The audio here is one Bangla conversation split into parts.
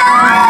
you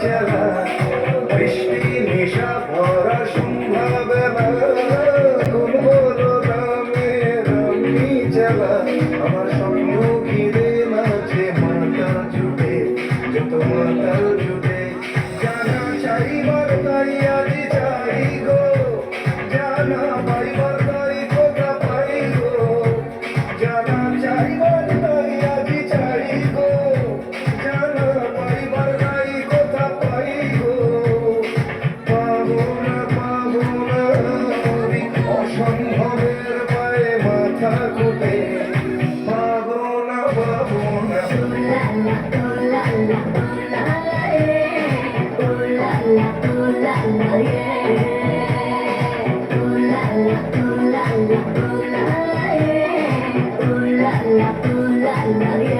চেলা বৃষ্টি নেশা ভরা সন্ধ্যাবেলা কোন বলো রামে রামি চেলা আমার স্বপ্ন ঘিরে নাচে জানা তাই আজ চাই গো, জানা Ooh la la, ooh la la, yeah. Ooh la la, ooh la la, ooh la la.